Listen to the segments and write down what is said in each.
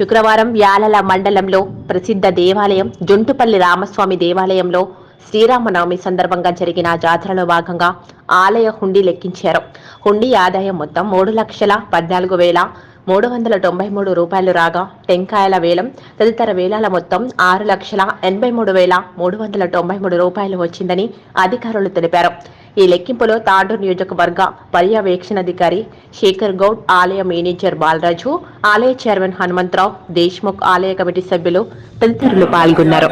శుక్రవారం యాలల మండలంలో ప్రసిద్ధ దేవాలయం జుంటుపల్లి రామస్వామి దేవాలయంలో శ్రీరామనవమి సందర్భంగా జరిగిన జాతరలో భాగంగా ఆలయ హుండీ లెక్కించారు. హుండీ ఆదాయం మొత్తం మూడు లక్షల పద్నాలుగు వేల మూడు వందల తొంభై మూడు రూపాయలు రాగా టెంకాయల వేలం తదితర వేలాల మొత్తం ఆరు లక్షల ఎనభై మూడు వేల మూడు వందల తొంభై మూడు రూపాయలు వచ్చిందని అధికారులు తెలిపారు. ఈ లెక్కింపులో తాండూరు నియోజకవర్గ పర్యవేక్షణాధికారి శేఖర్ గౌడ్ ఆలయ మేనేజర్ బాలరాజు ఆలయ చైర్మన్ హనుమంతరావు దేశ్ముఖ్ ఆలయ కమిటీ సభ్యులు తదితరులు పాల్గొన్నారు.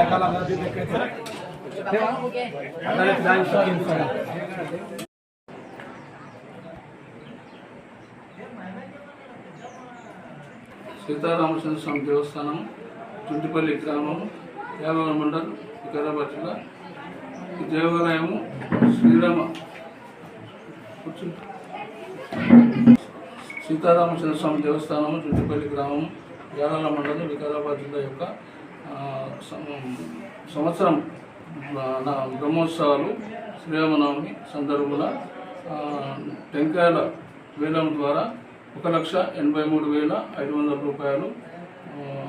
సీతారామచంద్ర స్వామి దేవస్థానం తుంటిపల్లి గ్రామం యాలల మండలం వికారాబాద్ జిల్లా. ఈ దేవాలయము శ్రీరామ సీతారామచంద్ర స్వామి దేవస్థానం చుంటిపల్లి గ్రామం యాలల మండలం వికారాబాద్ జిల్లా యొక్క సంవత్సరం నా బ్రహ్మోత్సవాలు శ్రీరామనవమి సందర్భంగా టెంకాయల వేలం ద్వారా ఒక లక్ష ఎనభై మూడు వేల ఐదు వందల రూపాయలు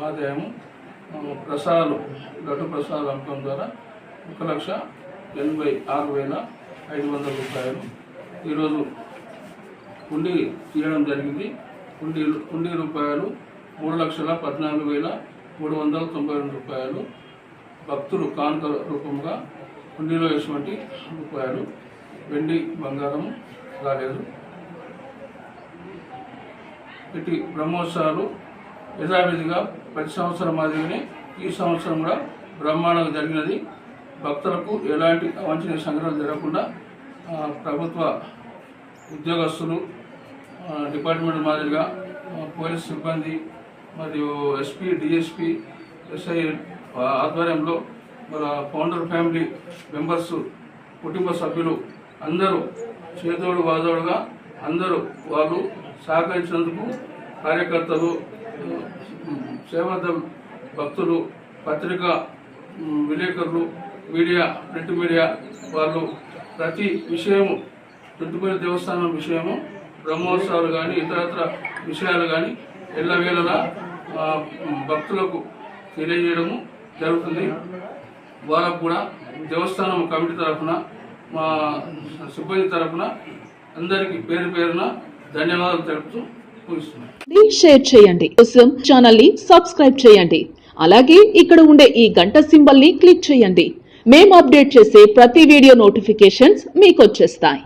ఆదాయము ప్రసాదాలు లడ్డు ప్రసాదాల అమ్మకం ద్వారా ఒక లక్ష ఎనభై ఆరు వేల ఐదు వందల రూపాయలు. ఈరోజు హుండీ తీయడం జరిగింది. హుండీ హుండీ రూపాయలు మూడు లక్షల పద్నాలుగు వేల మూడు వందల తొంభై రెండు రూపాయలు. భక్తులు కానుక రూపంగా హుండీలో వేసినటువంటి రూపాయలు వెండి బంగారం రాలేదు. ఇటు బ్రహ్మోత్సవాలు యథావిధిగా ప్రతి సంవత్సరం మాదిరిగానే ఈ సంవత్సరం కూడా బ్రహ్మాండంగా జరిగినది. భక్తులకు ఎలాంటి అవాంఛనీయ సంఘటనలు జరగకుండా ప్రభుత్వ ఉద్యోగస్తులు డిపార్ట్మెంట్ మాదిరిగా పోలీస్ సిబ్బంది మరియు ఎస్పీ డిఎస్పి ఎస్ఐ ఆధ్వర్యంలో మన ఫౌండర్ ఫ్యామిలీ మెంబర్స్ కుటుంబ సభ్యులు అందరూ చేదోడు వాదోడుగా అందరూ వాళ్ళు సహకరించినందుకు కార్యకర్తలు ఆ, భక్తులు పత్రికా విలేకరులు మీడియా ప్రింట్ మీడియా వాళ్ళు ప్రతి విషయము చుట్టుపక్కల దేవస్థానం విషయము బ్రహ్మోత్సవాలు కానీ ఇతరత్ర విషయాలు కానీ ఎల్లవేళలా భక్తులకు తెలియజేయడము జరుగుతుంది. వాళ్ళకు కూడా దేవస్థానం కమిటీ తరఫున మా సిబ్బంది తరఫున అందరికీ పేరు పేరున ధన్యవాదాలు తెలుపుతూ ముగిస్తున్నాను. ప్లీజ్ షేర్ చేయండి. కోసం ఛానల్ని సబ్స్క్రైబ్ చేయండి. అలాగే ఇక్కడ ఉండే ఈ గంట సింబల్ని క్లిక్ చేయండి. మేము అప్డేట్ చేసే ప్రతి వీడియో నోటిఫికేషన్స్ మీకు వచ్చేస్తాయి.